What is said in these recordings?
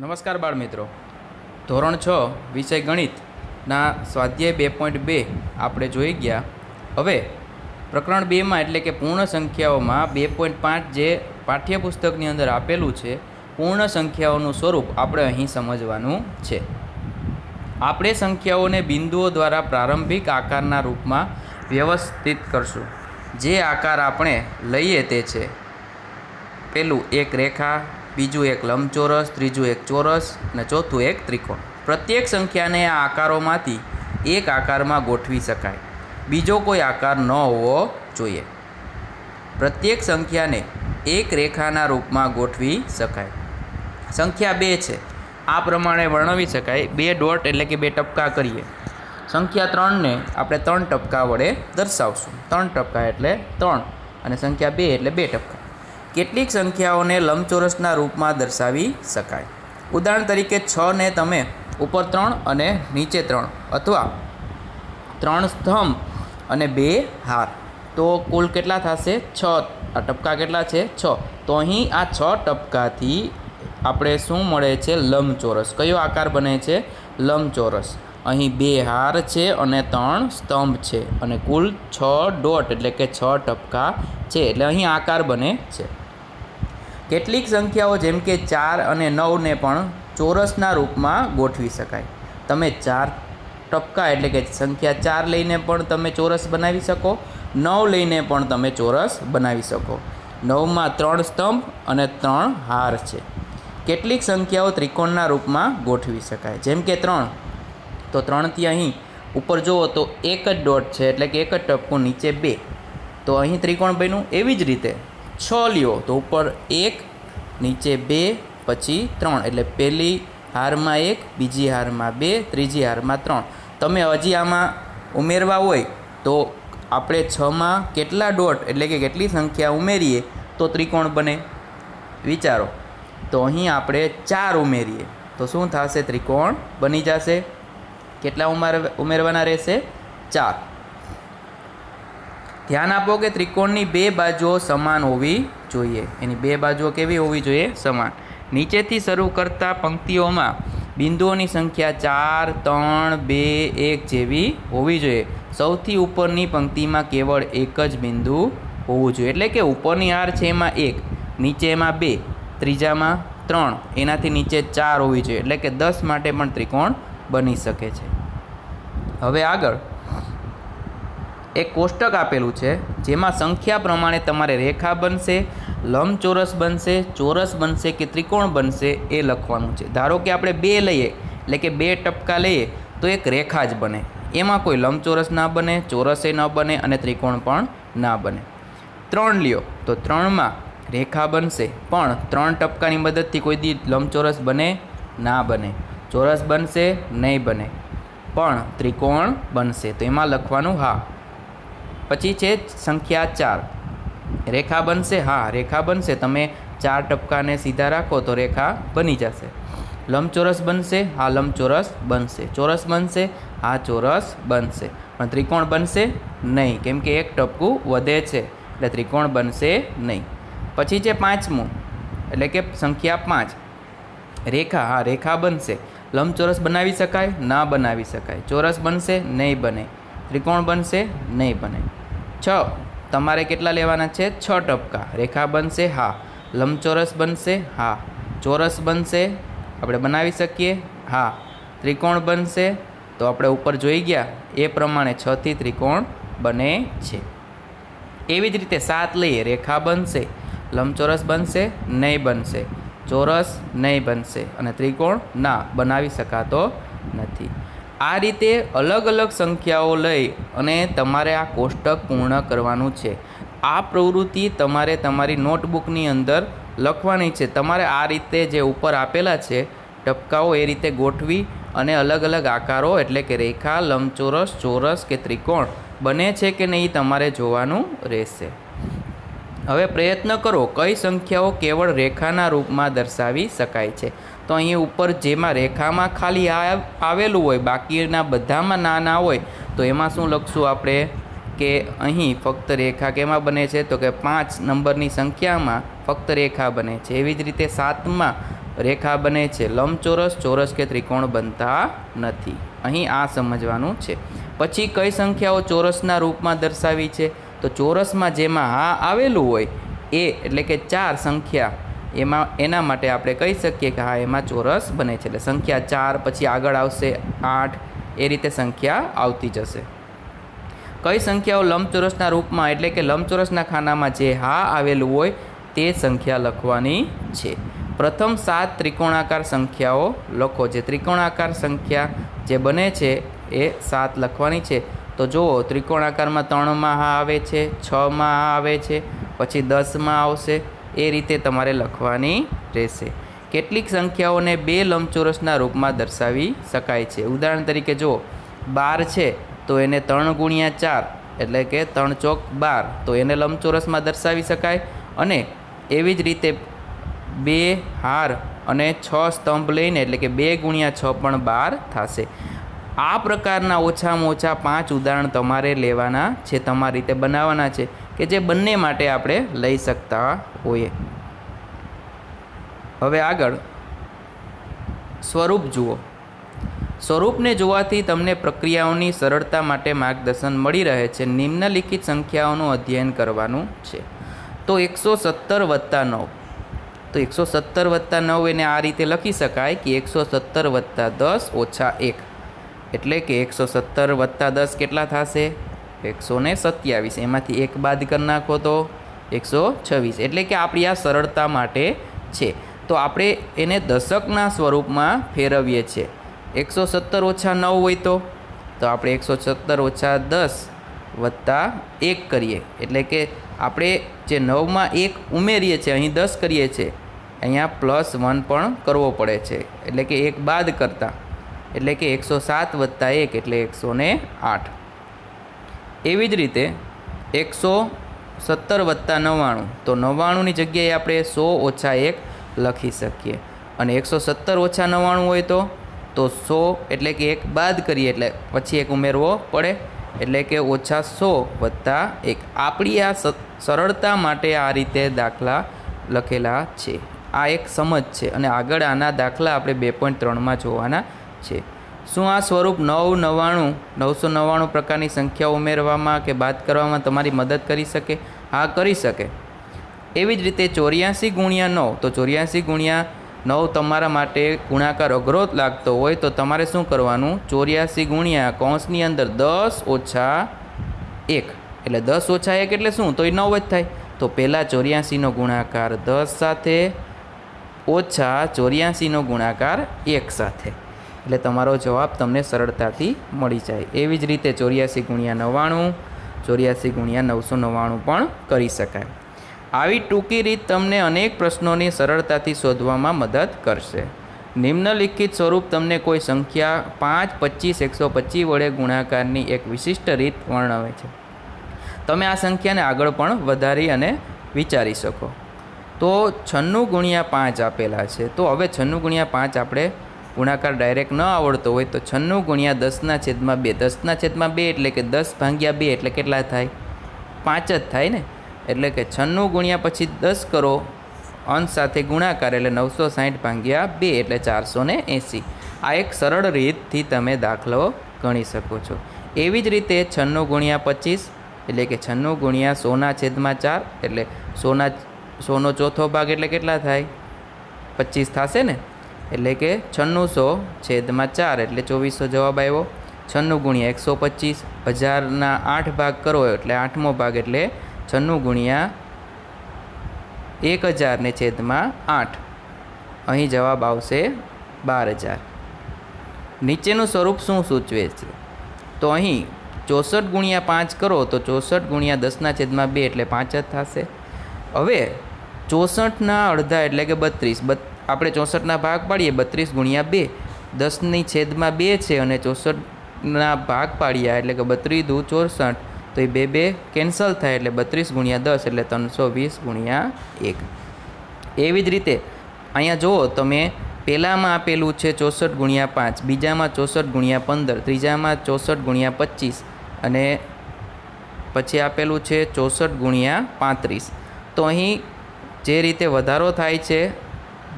નમસ્કાર બાળ મિત્રો ધોરણ છ, વિષય ગણિતના સ્વાધ્યાય બે પોઈન્ટ બે આપણે જોઈ ગયા. હવે, પ્રકરણ બેમાં એટલે કે પૂર્ણ સંખ્યાઓમાં બે પોઈન્ટ પાંચ જે પાઠ્યપુસ્તકની અંદર આપેલું છે, પૂર્ણ સંખ્યાઓનું સ્વરૂપ આપણે અહીં સમજવાનું છે. આપણે સંખ્યાઓને બિંદુઓ દ્વારા પ્રારંભિક આકારના રૂપમાં વ્યવસ્થિત કરશું. જે આકાર આપણે લઈએ તે છે. પેલું એક રેખા બીજું એક લંબચોરસ, ત્રીજું એક ચોરસ અને ચોથું એક ત્રિકોણ. પ્રત્યેક સંખ્યાને આ આકારોમાંથી એક આકારમાં ગોઠવી શકાય. બીજો કોઈ આકાર ન હોવો જોઈએ. પ્રત્યેક સંખ્યાને એક રેખાના રૂપમાં ગોઠવી શકાય. સંખ્યા બે છે. આ પ્રમાણે વર્ણવી શકાય. બે ડોટ એટલે કે બે ટપકા કરીએ. સંખ્યા ત્રણને આપણે ત્રણ ટપકા વડે દર્શાવશું. ત્રણ ટપકા એટલે ત્રણ અને સંખ્યા બે એટલે બે ટપકા. કેટલીક સંખ્યાઓને લંબચોરસના રૂપમાં દર્શાવી શકાય. ઉદાહરણ તરીકે છ ને તમે ઉપર ત્રણ અને નીચે ત્રણ અથવા ત્રણ સ્તંભ અને બે હાર. તો કુલ કેટલા થશે? છ. આ ટપકા કેટલા છે? છ. તો અહીં આ છ ટપકાથી આપણે શું મળે છે? લંબચોરસ. કયો આકાર બને છે? લંબચોરસ. અહીં બે હાર છે અને ત્રણ સ્તંભ છે અને કુલ છ ડોટ એટલે કે છ ટપકા છે. એટલે અહીં આકાર બને છે. કેટલીક સંખ્યાઓ જેમ કે ચાર અને નવને પણ ચોરસના રૂપમાં ગોઠવી શકાય. તમે ચાર ટપકા એટલે કે સંખ્યા ચાર લઈને પણ તમે ચોરસ બનાવી શકો, નવ લઈને પણ તમે ચોરસ બનાવી શકો. નવમાં ત્રણ સ્તંભ અને ત્રણ હાર છે. કેટલીક સંખ્યાઓ ત્રિકોણના રૂપમાં ગોઠવી શકાય. જેમ કે ત્રણ, તો ત્રણથી અહીં ઉપર જુઓ તો એક જ ડોટ છે, એટલે કે એક જ ટપકું નીચે બે. તો અહીં ત્રિકોણ બન્યું એવી જ રીતે. છ લ્યો. તો ઉપર એક, નીચે બે, પછી ત્રણ. એટલે પહેલી હારમાં એક, બીજી હારમાં બે, ત્રીજી હારમાં ત્રણ. તમે હજી આમાં ઉમેરવા હોય તો આપણે છમાં કેટલા ડોટ એટલે કે કેટલી સંખ્યા ઉમેરીએ તો ત્રિકોણ બને. વિચારો. તો અહીં આપણે ચાર ઉમેરીએ. તો શું થશે? ત્રિકોણ બની જશે. કેટલા ઉમેર ઉમેરવાના રહેશે? ચાર. ધ્યાન આપો કે ત્રિકોણની બે બાજુઓ સમાન હોવી જોઈએ. એની બે બાજુઓ કેવી હોવી જોઈએ? સમાન. નીચેથી શરૂ કરતા પંક્તિઓમાં બિંદુઓની સંખ્યા ચાર, ત્રણ, બે, એક જેવી હોવી જોઈએ. સૌથી ઉપરની પંક્તિમાં કેવળ એક જ બિંદુ હોવું જોઈએ. એટલે કે ઉપરની આર છે એમાં એક નીચેમાં બે, ત્રીજામાં ત્રણ. એનાથી નીચે ચાર હોવી જોઈએ. એટલે કે દસ માટે પણ ત્રિકોણ બની શકે છે. હવે આગળ. એક કોષ્ટક આપેલું છે, જેમાં સંખ્યા પ્રમાણે તમારે રેખા બનશે, લંબચોરસ બનશે, ચોરસ બનશે કે ત્રિકોણ બનશે એ લખવાનું છે. ધારો કે આપણે બે લઈએ, એટલે કે બે ટપકા લઈએ, તો એક રેખા જ બને. એમાં કોઈ લંબચોરસ ના બને, ચોરસે ન બને અને ત્રિકોણ પણ ના બને. ત્રણ લ્યો, તો ત્રણમાં રેખા બનશે, પણ ત્રણ ટપકાની મદદથી કોઈ દી લંબચોરસ બને, ના બને. ચોરસ બનશે, નહીં બને. પણ ત્રિકોણ બનશે. તો એમાં લખવાનું હા. પછી છે સંખ્યા ચાર. રેખા બનશે? હા, રેખા બનશે. તમે ચાર ટપકાને સીધા રાખો તો રેખા બની જશે. લંબચોરસ બનશે? હા, લંબચોરસ બનશે. ચોરસ બનશે? હા, ચોરસ બનશે. પણ ત્રિકોણ બનશે નહીં, કેમ કે એક ટપકું વધે છે. એટલે ત્રિકોણ બનશે નહીં. પછી છે પાંચમું, એટલે કે સંખ્યા પાંચ. રેખા, હા, રેખા બનશે. લંબચોરસ બનાવી શકાય? ના બનાવી શકાય. ચોરસ બનશે? નહીં બને. ત્રિકોણ બનશે? નહીં બને. છ. તમારે કેટલા લેવાના છે? છ ટપકા. રેખા બનશે હા. લંબચોરસ બનશે હા. ચોરસ બનશે. આપણે બનાવી શકીએ હા. ત્રિકોણ બનશે. તો આપણે ઉપર જોઈ ગયા. એ પ્રમાણે છથી ત્રિકોણ બને છે. એવી જ રીતે સાત લઈએ. રેખા બનશે. લંબચોરસ બનશે. નહીં બનશે. ચોરસ નહીં બનશે. અને ત્રિકોણ ના. બનાવી શકાતો નથી. આ રીતે અલગ અલગ સંખ્યાઓ લઈ અને તમારે આ કોષ્ટક પૂર્ણ કરવાનું છે. આ પ્રવૃત્તિ તમારે તમારી નોટબુકની અંદર લખવાની છે. તમારે આ રીતે જે ઉપર આપેલા છે, ટપકાઓ એ રીતે ગોઠવી અને અલગ અલગ આકારો એટલે કે રેખા, લંબચોરસ, ચોરસ કે ત્રિકોણ, બને છે કે નહીં તમારે જોવાનું રહેશે. હવે પ્રયત્ન કરો કઈ સંખ્યાઓ કેવળ રેખાના રૂપમાં દર્શાવી શકાય છે. તો અહીં ઉપર જેમાં રેખામાં ખાલી આવેલું હોય, બાકીના બધામાં નાના હોય, તો એમાં શું લખશું આપણે? કે અહીં ફક્ત રેખા કેમાં બને છે? તો કે પાંચ નંબરની સંખ્યામાં ફક્ત રેખા બને છે. એવી જ રીતે સાતમાં રેખા બને છે. લંબચોરસ, ચોરસ કે ત્રિકોણ બનતા નથી. અહીં આ સમજવાનું છે. પછી કઈ સંખ્યાઓ ચોરસના રૂપમાં દર્શાવી છે? તો ચોરસમાં જેમાં હા આવેલું હોય, એ એટલે કે ચાર સંખ્યા, એમાં, એના માટે આપણે કહી શકીએ કે હા, એમાં ચોરસ બને છે. એટલે સંખ્યા ચાર, પછી આગળ આવશે આઠ, એ રીતે સંખ્યા આવતી જશે. કઈ સંખ્યાઓ લંબચોરસના રૂપમાં એટલે કે લંબચોરસના ખાનામાં જે હા આવેલું હોય, તે સંખ્યા લખવાની છે. પ્રથમ સાત ત્રિકોણાકાર સંખ્યાઓ લખો. જે ત્રિકોણાકાર સંખ્યા જે બને છે, એ સાત લખવાની છે. તો જુઓ, ત્રિકોણાકારમાં ત્રણમાં હા આવે છે છમાં આ આવે છે, પછી દસમાં આવશે. એ રીતે તમારે લખવાની રહેશે. કેટલીક સંખ્યાઓને બે લંબચોરસના રૂપમાં દર્શાવી શકાય છે. ઉદાહરણ તરીકે જુઓ, બાર છે, તો એને ત્રણ ગુણ્યા ચાર, એટલે કે ત્રણ ચોક બાર, તો એને લંબચોરસમાં દર્શાવી શકાય. અને એવી જ રીતે બે હાર અને છ સ્તંભ લઈને, એટલે કે બે ગુણ્યા છ પણ બાર થશે. આ પ્રકારના ઓછામાં ઓછા પાંચ ઉદાહરણ તમારે લેવાના છે, તમારી રીતે બનાવવાના છે, કે જે બંને માટે આપણે લઈ શકતા હોઈએ. હવે આગળ, સ્વરૂપ જુઓ. સ્વરૂપને જોવાથી તમને પ્રક્રિયાઓની સરળતા માટે માર્ગદર્શન મળી રહે છે, નિમ્નલિખિત સંખ્યાઓનું અધ્યયન કરવાનું છે. તો એકસો સત્તર વત્તા નવ. તો એકસો સત્તર વત્તા નવ એને આ રીતે લખી શકાય કે એકસો સત્તર વત્તા દસ ઓછા એક. એટલે કે એકસો સત્તર વત્તા દસ કેટલા થશે? એકસો ને સત્યાવીસ. એમાંથી એક બાદ કરી નાખો તો એકસો છવ્વીસ. એટલે કે આપણી આ સરળતા માટે છે. તો આપણે એને દશકના સ્વરૂપમાં ફેરવીએ છીએ. એકસો સત્તર ઓછા નવ હોય તો? તો આપણે એકસો સત્તર ઓછા દસ વત્તા એક કરીએ. એટલે કે આપણે જે નવમાં એક ઉમેરીએ છીએ, અહીં દસ કરીએ છીએ, અહીંયા પ્લસ વન પણ કરવો પડે છે. એટલે કે એક બાદ કરતાં. એટલે કે એકસો સાત વત્તા એક એટલે એકસો ને આઠ. એવી જ રીતે એકસો સત્તર વત્તા નવ્વાણું. તો નવ્વાણુંની જગ્યાએ આપણે સો ઓછા એક લખી શકીએ. અને એકસો સત્તર ઓછા નવ્વાણું હોય તો તો સો એટલે કે એક બાદ કરીએ એટલે પછી એક ઉમેરવો પડે. એટલે કે ઓછા સો વત્તા એક. આપણી આ સરળતા માટે આ રીતે દાખલા લખેલા છે. આ એક સમજ છે અને આગળ આના દાખલા આપણે બે પોઈન્ટ ત્રણમાં જોવાના છે. શું આ સ્વરૂપ નવ નવ્વાણું, નવસો નવ્વાણું પ્રકારની સંખ્યા ઉમેરવામાં કે બાદ કરવામાં તમારી મદદ કરી શકે? હા, કરી શકે. એવી જ રીતે ચોર્યાસી ગુણ્યા નવ, તો ચોર્યાસી ગુણ્યા નવ તમારા માટે ગુણાકાર અઘરો લાગતો હોય તો તમારે શું કરવાનું? ચોર્યાસી ગુણ્યા કૌંસની અંદર દસ ઓછા એક. એટલે દસ ઓછા એક એટલે શું? તો એ નવ જ થાય. તો પહેલાં ચોર્યાસીનો ગુણાકાર દસ સાથે ઓછા ચોર્યાસીનો ગુણાકાર એક સાથે. એટલે તમારો જવાબ તમને સરળતાથી મળી જાય. એવી જ રીતે ચોર્યાસી ગુણ્યા નવ્વાણું, ચોર્યાસી ગુણ્યા નવસો નવ્વાણું પણ કરી શકાય. આવી ટૂંકી રીત તમને અનેક પ્રશ્નોની સરળતાથી શોધવામાં મદદ કરશે. નિમ્નલિખિત સ્વરૂપ તમને કોઈ સંખ્યા પાંચ, પચીસ, એકસો પચીસ વડે ગુણાકારની એક વિશિષ્ટ રીત વર્ણવે છે. તમે આ સંખ્યાને આગળ પણ વધારી અને વિચારી શકો. તો છન્નું ગુણ્યા પાંચ આપેલા છે. તો હવે છન્નું ગુણ્યા પાંચ આપણે ગુણાકાર ડાયરેક્ટ ન આવડતો હોય તો છન્નું ગુણ્યા દસના છેદમાં બે. દસના છેદમાં બે એટલે કે દસ ભાગ્યા બે એટલે કેટલા થાય? પાંચ જ થાય ને? એટલે કે છન્નું ગુણ્યા પછી દસ કરો, અંશ સાથે ગુણાકાર એટલે નવસો સાઠ ભાગ્યા બે એટલે ચારસો ને એંસી. આ એક સરળ રીતથી તમે દાખલો ગણી શકો છો. એવી જ રીતે છન્નું ગુણ્યા પચીસ એટલે કે છન્નું ગુણ્યા સોના છેદમાં ચાર એટલે સોના, સોનો ચોથો ભાગ એટલે કેટલા થાય? પચીસ થશે ને? એટલે કે છન્નુંસો છેદમાં ચાર એટલે ચોવીસો જવાબ આવ્યો. છન્નું ગુણ્યા એકસો પચીસ. હજારના આઠ ભાગ કરો એટલે આઠમો ભાગ એટલે છન્નું ગુણ્યા એક હજારને છેદમાં આઠ. અહીં જવાબ આવશે બાર હજાર નીચેનું સ્વરૂપ શું સૂચવે છે? તો અહીં ચોસઠ ગુણ્યા પાંચ કરો તો ચોસઠ ગુણ્યા દસના છેદમાં બે એટલે પાંચ જ થશે. હવે ચોસઠના અડધા એટલે કે બત્રીસ. બત આપણે ચોસઠના ભાગ પાડીએ, બત્રીસ ગુણ્યા બે. દસની છેદમાં બે છે અને ચોસઠના ભાગ પાડ્યા એટલે કે બત્રીસ દુ ચોસઠ. તો એ બે બે કેન્સલ થાય, એટલે બત્રીસ ગુણ્યા દસ, એટલે ત્રણસો વીસ ગુણ્યા એક. એવી જ રીતે, અહીંયા જુઓ, તમે પહેલાંમાં આપેલું છે ચોસઠ ગુણ્યા પાંચ, બીજામાં ચોસઠ ગુણ્યા પંદર, ત્રીજામાં ચોસઠ ગુણ્યા પચીસ, અને પછી આપેલું છે ચોસઠ ગુણ્યા પાંત્રીસ. તો અહીં જે રીતે વધારો થાય છે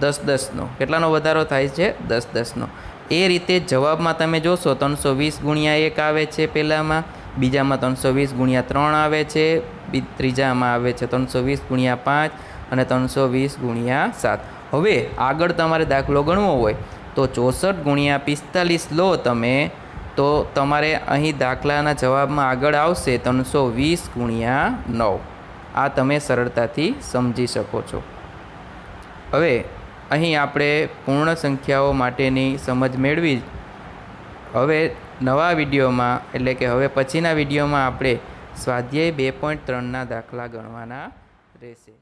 દસ દસનો. કેટલાનો વધારો થાય છે? દસ દસનો. એ રીતે જવાબમાં તમે જોશો, ત્રણસો વીસ ગુણ્યા એક આવે છે પહેલાંમાં, બીજામાં ત્રણસો વીસ ગુણ્યા ત્રણ આવે છે ત્રીજામાં આવે છે ત્રણસો વીસ ગુણ્યા પાંચ અને ત્રણસો વીસ ગુણ્યા સાત. હવે આગળ તમારે દાખલો ગણવો હોય, તો ચોસઠ ગુણ્યા પિસ્તાલીસ લો તમે, તો તમારે અહીં દાખલાના જવાબમાં આગળ આવશે ત્રણસો વીસ ગુણ્યા નવ. આ તમે સરળતાથી સમજી શકો છો. હવે અહીં આપણે પૂર્ણ સંખ્યાઓ માટેની સમજ મેળવી હવે નવા વિડીયોમાં, એટલે કે હવે પછીના વિડીયોમાં આપણે સ્વાધ્યાય બે પોઈન્ટ ત્રણના દાખલા ગણવાના રહેશે.